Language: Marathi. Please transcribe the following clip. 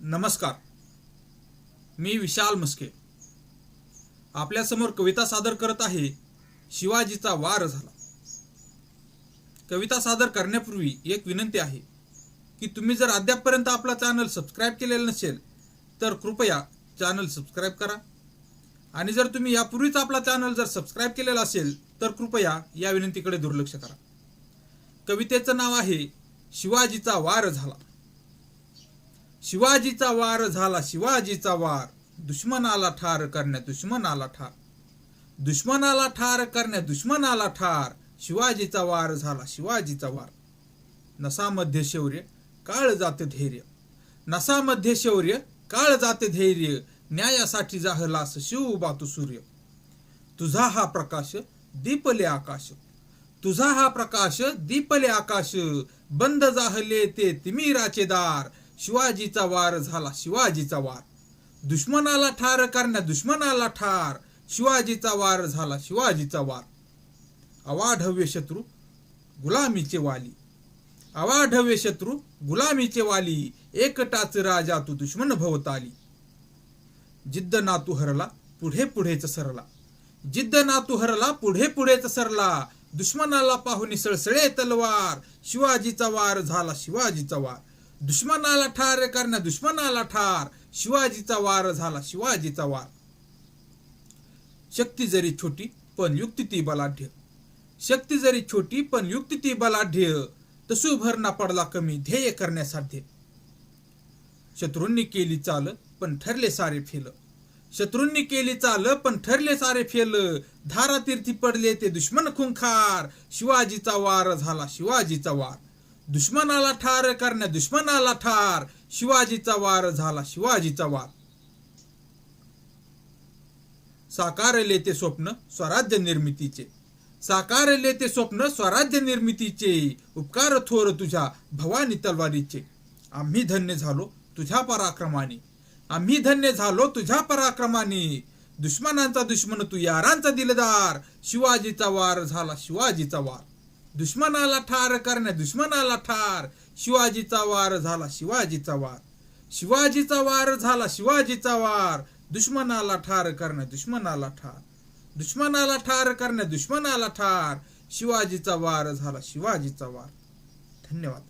नमस्कार. मी विशाल मस्के आपल्यासमोर कविता सादर करत आहे शिवाजीचा वार झाला. कविता सादर करण्यापूर्वी एक विनंती आहे की तुम्ही जर अद्यापपर्यंत आपला चॅनल सबस्क्राईब केलेला नसेल तर कृपया चॅनल सबस्क्राईब करा. आणि जर तुम्ही यापूर्वीच आपला चॅनल जर सबस्क्राईब केलेला असेल तर कृपया या विनंतीकडे दुर्लक्ष करा. कवितेचं नाव आहे शिवाजीचा वार झाला. शिवाजीचा वार झाला शिवाजीचा वार. दुश्मनाला ठार करण्या दुश्मनाला ठार. दुश्मनाला ठार करण्या दुश्मनाला ठार. शिवाजीचा वार झाला शिवाजीचा वार. नसामध्ये शौर्य काळ जाते धैर्य. नसामध्ये शौर्य काळ जाते धैर्य. न्यायासाठी जाहलास शिव बातू सूर्य. तुझा हा प्रकाश दीपले आकाश. तुझा हा प्रकाश दीपले आकाश. बंद जाहले ते तिमिराचे दार. शिवाजीचा वार झाला शिवाजीचा वार. दुश्मनाला ठार करण्या दुश्मनाला ठार. शिवाजीचा वार झाला शिवाजीचा वार. अवाढव्य शत्रू गुलामीचे वाली. अवाढव्य शत्रू गुलामीचे वाली. एकटाच राजा तू दुश्मन भवताली जिद्द नातू हरला पुढे पुढेच सरला. जिद्द नातू हरला पुढे पुढेच सरला. दुश्मनाला पाहून सळसळे तलवार. शिवाजीचा वार झाला शिवाजीचा वार. दुश्मनाला ठार करण्या दुश्मनाला ठार. शिवाजीचा वार झाला शिवाजीचा वार. शक्ती जरी छोटी पण युक्ती ती बलाढ्य. शक्ती जरी छोटी पण युक्ती ती बलाढ्य. तसू भरणा पडला कमी ध्येय करण्यासाध्य. शत्रूंनी केली चाल पण ठरले सारे फेल. शत्रूंनी केली चाल पण ठरले सारे फेल. धारा तीर्थी पडले ते दुश्मन खुंखार. शिवाजीचा वार झाला शिवाजीचा वार. दुश्मनाला ठार करण्या दुश्मनाला ठार. शिवाजीचा वार झाला शिवाजीचा वार. साकारले ते स्वप्न स्वराज्य निर्मितीचे. साकारले ते स्वप्न स्वराज्य निर्मितीचे. उपकार थोर तुझ्या भवानी तलवारीचे. आम्ही धन्य झालो तुझ्या पराक्रमाने. आम्ही धन्य झालो तुझ्या पराक्रमाने. दुश्मनांचा दुश्मन तू यारांचा दिलदार. शिवाजीचा वार झाला शिवाजीचा वार. दुश्मनाला ठार करण्या दुश्मनाला ठार. शिवाजीचा वार झाला शिवाजीचा वार. शिवाजीचा वार झाला शिवाजीचा वार. दुश्मनाला ठार करण्या दुश्मनाला ठार. दुश्मनाला ठार करण्या दुश्मनाला ठार. शिवाजीचा वार झाला शिवाजीचा वार. धन्यवाद.